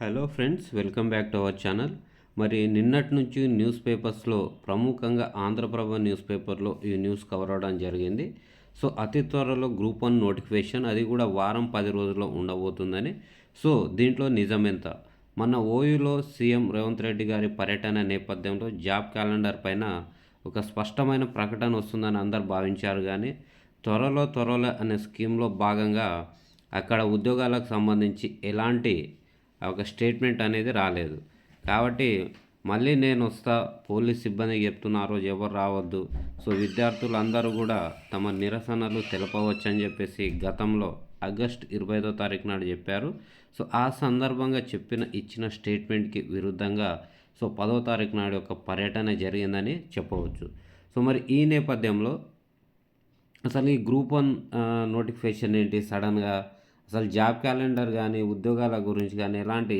Hello friends welcome back to our channel మరి నిన్నటి నుంచి న్యూస్ పేపర్స్లో ప్రముఖంగా ఆంధ్రప్రభ న్యూస్ పేపర్లో ఈ న్యూస్ కవర్ అవడం జరిగింది. సో అతి త్వరలో గ్రూప్ వన్ నోటిఫికేషన్ అది కూడా వారం పది రోజుల్లో ఉండబోతుందని. సో దీంట్లో నిజమెంత? మన ఓయూలో సీఎం రేవంత్ రెడ్డి గారి పర్యటన నేపథ్యంలో జాబ్ క్యాలెండర్ పైన ఒక స్పష్టమైన ప్రకటన వస్తుందని అందరు భావించారు కానీ త్వరలో త్వరలో అనే స్కీమ్లో భాగంగా అక్కడ ఉద్యోగాలకు సంబంధించి ఎలాంటి ఒక స్టేట్మెంట్ అనేది రాలేదు. కాబట్టి మళ్ళీ నేను వస్తా పోలీస్ సిబ్బందికి చెప్తున్నా ఆ రోజు ఎవరు రావద్దు. సో విద్యార్థులు అందరూ కూడా తమ నిరసనలు తెలపవచ్చు అని చెప్పేసి గతంలో ఆగస్ట్ ఇరవై ఐదో తారీఖు నాడు చెప్పారు. సో ఆ సందర్భంగా చెప్పిన ఇచ్చిన స్టేట్మెంట్కి విరుద్ధంగా సో పదో తారీఖు నాడు ఒక పర్యటన జరిగిందని చెప్పవచ్చు. సో మరి ఈ నేపథ్యంలో అసలు ఈ గ్రూప్ వన్ నోటిఫికేషన్ ఏంటి? సడన్గా అసలు జాబ్ క్యాలెండర్ కానీ ఉద్యోగాల గురించి కానీ ఎలాంటి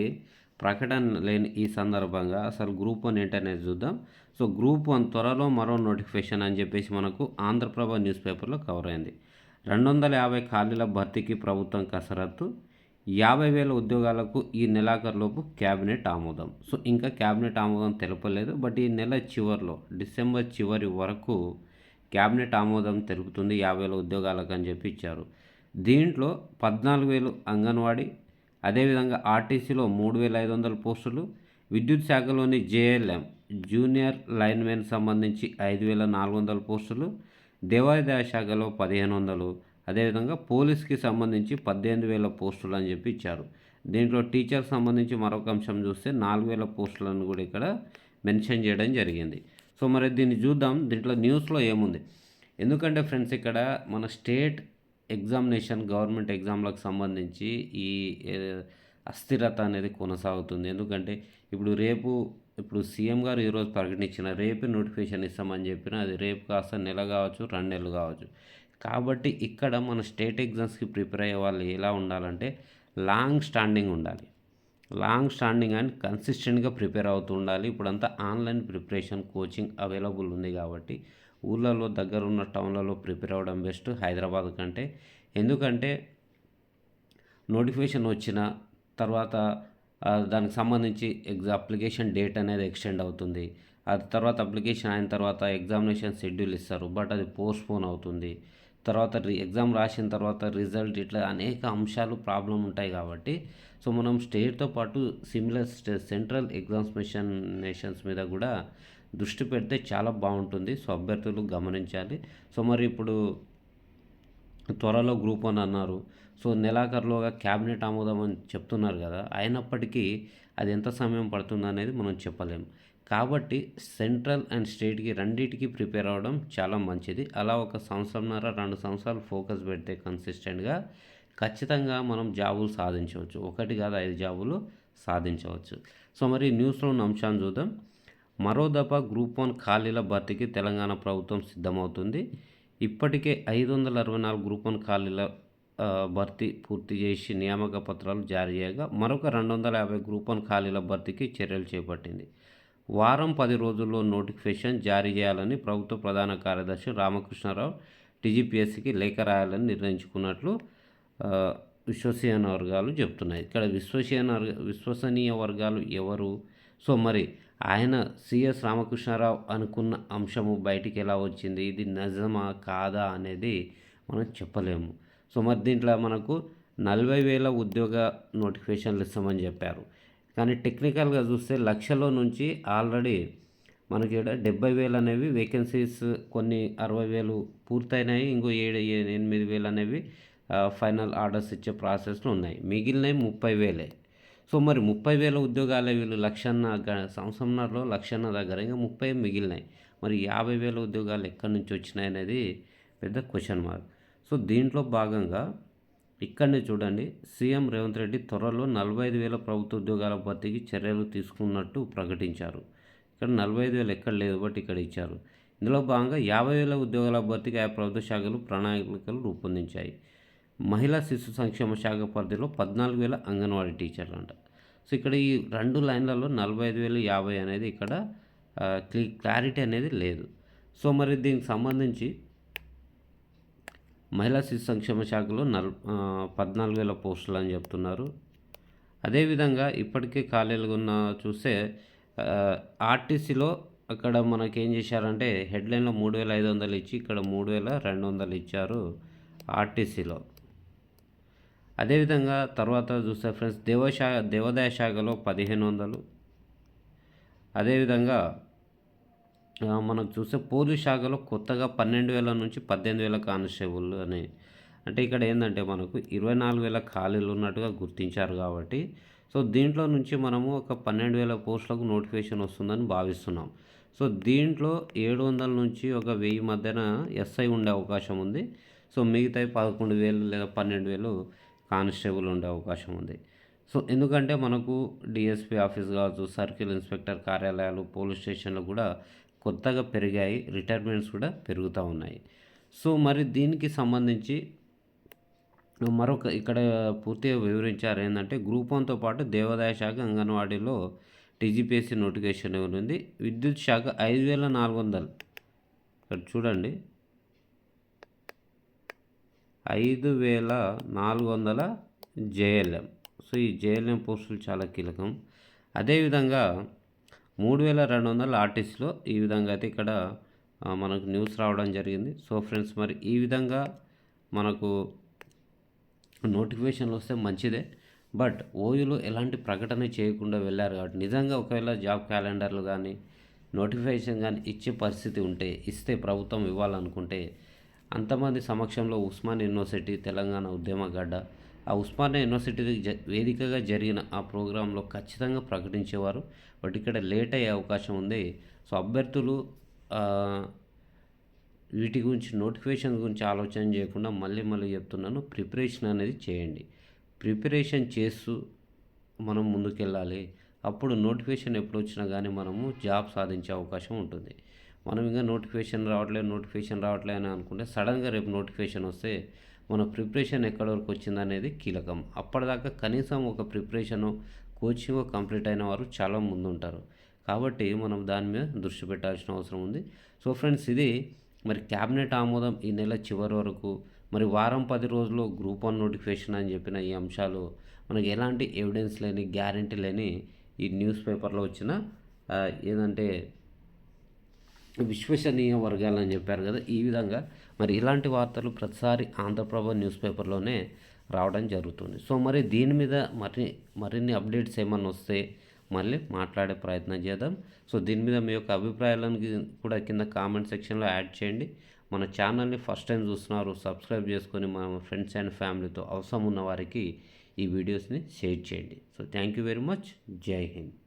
ప్రకటన లేని ఈ సందర్భంగా అసలు గ్రూప్ వన్ ఏంటనేది చూద్దాం. సో గ్రూప్ వన్ త్వరలో మరో నోటిఫికేషన్ అని చెప్పేసి మనకు ఆంధ్రప్రభ న్యూస్ పేపర్లో కవర్ అయింది. రెండు వందల యాభై ఖాళీల భర్తీకి ప్రభుత్వం కసరత్తు. యాభై వేల ఉద్యోగాలకు ఈ నెలాఖరులోపు క్యాబినెట్ ఆమోదం. సో ఇంకా క్యాబినెట్ ఆమోదం తెలపలేదు. బట్ ఈ నెల చివరిలో డిసెంబర్ చివరి వరకు క్యాబినెట్ ఆమోదం తెలుపుతుంది యాభై వేల ఉద్యోగాలకు అని చెప్పి ఇచ్చారు. దీంట్లో పద్నాలుగు వేలు అంగన్వాడీ అదేవిధంగా ఆర్టీసీలో మూడు వేల ఐదు వందల పోస్టులు విద్యుత్ శాఖలోని జేఎల్ఎం జూనియర్ లైన్మెన్ సంబంధించి ఐదు వేల నాలుగు వందల పోస్టులు దేవాదాయ శాఖలో పదిహేను వందలు అదేవిధంగా పోలీస్కి సంబంధించి పద్దెనిమిది వేల పోస్టులు అని చెప్పి ఇచ్చారు. దీంట్లో టీచర్ సంబంధించి మరొక అంశం చూస్తే నాలుగు వేల పోస్టులను కూడా ఇక్కడ మెన్షన్ చేయడం జరిగింది. సో మరి దీన్ని చూద్దాం. దీంట్లో న్యూస్లో ఏముంది? ఎందుకంటే ఫ్రెండ్స్ ఇక్కడ మన స్టేట్ ఎగ్జామినేషన్ గవర్నమెంట్ ఎగ్జామ్లకు సంబంధించి ఈ అస్థిరత అనేది కొనసాగుతుంది. ఎందుకంటే ఇప్పుడు రేపు ఇప్పుడు సీఎం గారు ఈరోజు ప్రకటించిన రేపే నోటిఫికేషన్ ఇస్తామని చెప్పిన అది రేపు కాస్త నెల కావచ్చు రెండు నెలలు కావచ్చు. కాబట్టి ఇక్కడ మన స్టేట్ ఎగ్జామ్స్కి ప్రిపేర్ అయ్యే వాళ్ళు ఎలా ఉండాలంటే లాంగ్ స్టాండింగ్ ఉండాలి. లాంగ్ స్టాండింగ్ అండ్ కన్సిస్టెంట్గా ప్రిపేర్ అవుతూ ఉండాలి. ఇప్పుడంతా ఆన్లైన్ ప్రిపరేషన్ కోచింగ్ అవైలబుల్ ఉంది కాబట్టి ఊళ్ళలో దగ్గరున్న టౌన్లలో ప్రిపేర్ అవ్వడం బెస్ట్ హైదరాబాద్ కంటే. ఎందుకంటే నోటిఫికేషన్ వచ్చిన తర్వాత దానికి సంబంధించి ఎగ్జా అప్లికేషన్ డేట్ అనేది ఎక్స్టెండ్ అవుతుంది. అది తర్వాత అప్లికేషన్ అయిన తర్వాత ఎగ్జామినేషన్ షెడ్యూల్ ఇస్తారు. బట్ అది పోస్ట్పోన్ అవుతుంది. తర్వాత రి ఎగ్జామ్ రాసిన తర్వాత రిజల్ట్ ఇట్లా అనేక అంశాలు ప్రాబ్లం ఉంటాయి కాబట్టి సో మనం స్టేట్తో పాటు similar stay central mission nations మీద కూడా దృష్టి పెడితే చాలా బాగుంటుంది. సో అభ్యర్థులు గమనించాలి. సో మరి ఇప్పుడు త్వరలో గ్రూప్ వన్ అన్నారు. సో నెలాఖరులోగా క్యాబినెట్ ఆమోదం అని చెప్తున్నారు కదా అయినప్పటికీ అది ఎంత సమయం పడుతుంది అనేది మనం చెప్పలేం. కాబట్టి సెంట్రల్ అండ్ స్టేట్కి రెండింటికి ప్రిపేర్ అవ్వడం చాలా మంచిది. అలా ఒక సంవత్సరంన్నర రెండు సంవత్సరాలు ఫోకస్ పెడితే కన్సిస్టెంట్గా ఖచ్చితంగా మనం జాబులు సాధించవచ్చు. ఒకటి కాదు ఐదు జాబులు సాధించవచ్చు. సో మరి న్యూస్లో ఉన్న అంశాన్ని చూద్దాం. మరో దఫా గ్రూప్ వన్ ఖాళీల భర్తీకి తెలంగాణ ప్రభుత్వం సిద్ధమవుతుంది. ఇప్పటికే ఐదు వందల అరవై నాలుగు గ్రూప్ వన్ ఖాళీల భర్తీ పూర్తి చేసి నియామక పత్రాలు జారీ చేయగా మరొక రెండు వందల యాభై గ్రూప్ వన్ ఖాళీల భర్తీకి చర్యలు చేపట్టింది. వారం పది రోజుల్లో నోటిఫికేషన్ జారీ చేయాలని ప్రభుత్వ ప్రధాన కార్యదర్శి రామకృష్ణారావు టీజీపీఎస్సీకి లేఖ రాయాలని నిర్ణయించుకున్నట్లు విశ్వసనీయ వర్గాలు చెప్తున్నాయి ఇక్కడ విశ్వసనీయ విశ్వసనీయ వర్గాలు ఎవరు? సో మరి ఆయన సిఎస్ రామకృష్ణారావు అనుకున్న అంశము బయటికి ఎలా వచ్చింది? ఇది నిజమా? కాదా? అనేది మనం చెప్పలేము. సో మరి దీంట్లో మనకు నలభై వేల ఉద్యోగ నోటిఫికేషన్లు ఇస్తామని చెప్పారు. కానీ టెక్నికల్గా చూస్తే లక్షలో నుంచి ఆల్రెడీ మనకి ఇక్కడ డెబ్బై వేలు అనేవి వేకెన్సీస్ కొన్ని అరవై వేలు పూర్తయినాయి. ఇంకో ఏడు ఎనిమిది వేలు అనేవి ఫైనల్ ఆర్డర్స్ ఇచ్చే ప్రాసెస్లో ఉన్నాయి. మిగిలినవి ముప్పై వేలే. సో మరి ముప్పై వేల ఉద్యోగాలే వీళ్ళు లక్షన్న సంవత్సరంలో లక్షన్న దగ్గర ఇంకా ముప్పై మిగిలినాయి. మరి యాభై వేల ఉద్యోగాలు ఎక్కడి నుంచి వచ్చినాయి అనేది పెద్ద క్వశ్చన్ మార్క్ సో దీంట్లో భాగంగా ఇక్కడనే చూడండి సీఎం రేవంత్ రెడ్డి త్వరలో నలభై ఐదు వేల ప్రభుత్వ ఉద్యోగాల భర్తీకి చర్యలు తీసుకున్నట్టు ప్రకటించారు. ఇక్కడ నలభై ఐదు వేలు ఎక్కడ లేదు బట్ ఇక్కడ ఇచ్చారు. ఇందులో భాగంగా యాభై వేల ఉద్యోగాల భర్తీకి ఆయా ప్రభుత్వ శాఖలు ప్రణాళికలు రూపొందించాయి. మహిళా శిశు సంక్షేమ శాఖ పరిధిలో పద్నాలుగు వేల అంగన్వాడీ టీచర్లు అంట సో ఇక్కడ ఈ రెండు లైన్లలో నలభై ఐదు వేలు యాభై అనేది ఇక్కడ ఆ, క్లారిటీ అనేది లేదు. సో మరి దీనికి సంబంధించి మహిళా శిశు సంక్షేమ శాఖలో నల్ పద్నాలుగు వేల పోస్టులు అని చెప్తున్నారు. అదేవిధంగా ఇప్పటికే ఖాళీలుగా ఉన్న చూస్తే ఆర్టీసీలో అక్కడ మనకి ఏం చేశారంటే హెడ్లైన్లో మూడు వేల ఐదు వందలు ఇచ్చి ఇక్కడ మూడు వేల రెండు వందలు ఇచ్చారు ఆర్టీసీలో. అదేవిధంగా తర్వాత చూస్తే ఫ్రెండ్స్ దేవశా దేవాదాయ శాఖలో పదిహేను వందలు. అదేవిధంగా మనకు చూస్తే పోలీస్ శాఖలో కొత్తగా పన్నెండు వేల నుంచి పద్దెనిమిది వేల కానిస్టేబుల్ అని. అంటే ఇక్కడ ఏంటంటే మనకు ఇరవై నాలుగు వేల ఖాళీలు ఉన్నట్టుగా గుర్తించారు కాబట్టి సో దీంట్లో నుంచి మనము ఒక పన్నెండు వేల పోస్టులకు నోటిఫికేషన్ వస్తుందని భావిస్తున్నాం. సో దీంట్లో ఏడు వందల నుంచి ఒక వెయ్యి మధ్యన ఎస్ఐ ఉండే అవకాశం ఉంది. సో మిగతా పదకొండు వేలు లేదా పన్నెండు వేలు కానిస్టేబుల్ ఉండే అవకాశం ఉంది. సో ఎందుకంటే మనకు డిఎస్పీ ఆఫీస్ కావచ్చు సర్కిల్ ఇన్స్పెక్టర్ కార్యాలయాలు పోలీస్ స్టేషన్లు కూడా కొత్తగా పెరిగాయి రిటైర్మెంట్స్ కూడా పెరుగుతూ ఉన్నాయి. సో మరి దీనికి సంబంధించి మరొక ఇక్కడ పూర్తిగా వివరించారు ఏంటంటే గ్రూప్ వన్తో పాటు దేవాదాయ శాఖ అంగన్వాడీలో టీజీపీఎస్సీ నోటిఫికేషన్ ఉంది విద్యుత్ శాఖ ఐదు వేల నాలుగు వందలు. ఇక్కడ చూడండి. ఐదు వేల నాలుగు వందల జేఎల్ఎం. సో ఈ జేఎల్ఎం పోస్టులు చాలా కీలకం. అదేవిధంగా మూడు వేల రెండు వందల ఆర్టీసీలో ఈ విధంగా అయితే ఇక్కడ మనకు న్యూస్ రావడం జరిగింది. సో ఫ్రెండ్స్ మరి ఈ విధంగా మనకు నోటిఫికేషన్లు వస్తే మంచిదే. బట్ ఓయూలు ఎలాంటి ప్రకటన చేయకుండా వెళ్ళారు కాబట్టి నిజంగా ఒకవేళ జాబ్ క్యాలెండర్లు కానీ నోటిఫికేషన్ కానీ ఇచ్చే పరిస్థితి ఉంటే ఇస్తే ప్రభుత్వం ఇవ్వాలనుకుంటే అంతమంది సమక్షంలో ఉస్మాన్ యూనివర్సిటీ తెలంగాణ ఉద్యమగడ్డ ఆ ఉస్మానియా యూనివర్సిటీ వేదికగా జరిగిన ఆ ప్రోగ్రాంలో ఖచ్చితంగా ప్రకటించేవారు. బట్ ఇక్కడ లేట్ అయ్యే అవకాశం ఉంది. సో అభ్యర్థులు వీటి గురించి నోటిఫికేషన్ గురించి ఆలోచన చేయకుండా మళ్ళీ మళ్ళీ చెప్తున్నాను. ప్రిపరేషన్ అనేది చేయండి. ప్రిపరేషన్ చేస్తూ మనం ముందుకెళ్ళాలి. అప్పుడు నోటిఫికేషన్ ఎప్పుడు వచ్చినా కానీ మనము జాబ్ సాధించే అవకాశం ఉంటుంది. మనం ఇంకా నోటిఫికేషన్ రావట్లేదు నోటిఫికేషన్ రావట్లేదు అని అనుకుంటే సడన్గా రేపు నోటిఫికేషన్ వస్తే మన ప్రిపరేషన్ ఎక్కడి వరకు వచ్చిందనేది కీలకం. అప్పటిదాకా కనీసం ఒక ప్రిపరేషను కోచింగ్ కంప్లీట్ అయిన వారు చాలా ముందు ఉంటారు కాబట్టి మనం దాని మీద దృష్టి పెట్టాల్సిన అవసరం ఉంది. సో ఫ్రెండ్స్ ఇది మరి క్యాబినెట్ ఆమోదం ఈ నెల చివరి వరకు మరి వారం పది రోజులు గ్రూప్ వన్ నోటిఫికేషన్ అని చెప్పిన ఈ అంశాలు మనకి ఎలాంటి ఎవిడెన్స్ లేని గ్యారంటీ లేని ఈ న్యూస్ పేపర్లో వచ్చిన ఏదంటే విశ్వసనీయ వర్గాలని చెప్పారు కదా ఈ విధంగా మరి ఇలాంటి వార్తలు ప్రతిసారి ఆంధ్రప్రభ న్యూస్ పేపర్లోనే రావడం జరుగుతుంది. సో మరి దీని మీద మరి మరిన్ని అప్డేట్స్ ఏమన్నా వస్తే మళ్ళీ మాట్లాడే ప్రయత్నం చేద్దాం. సో దీని మీద మీ యొక్క అభిప్రాయాలను కూడా కింద కామెంట్ సెక్షన్లో యాడ్ చేయండి. మన ఛానల్ని ఫస్ట్ టైం చూస్తున్నారు సబ్స్క్రైబ్ చేసుకొని మన ఫ్రెండ్స్ అండ్ ఫ్యామిలీతో అవసరం ఉన్న వారికి ఈ వీడియోస్ని షేర్ చేయండి. So thank you very much. Jai Hind.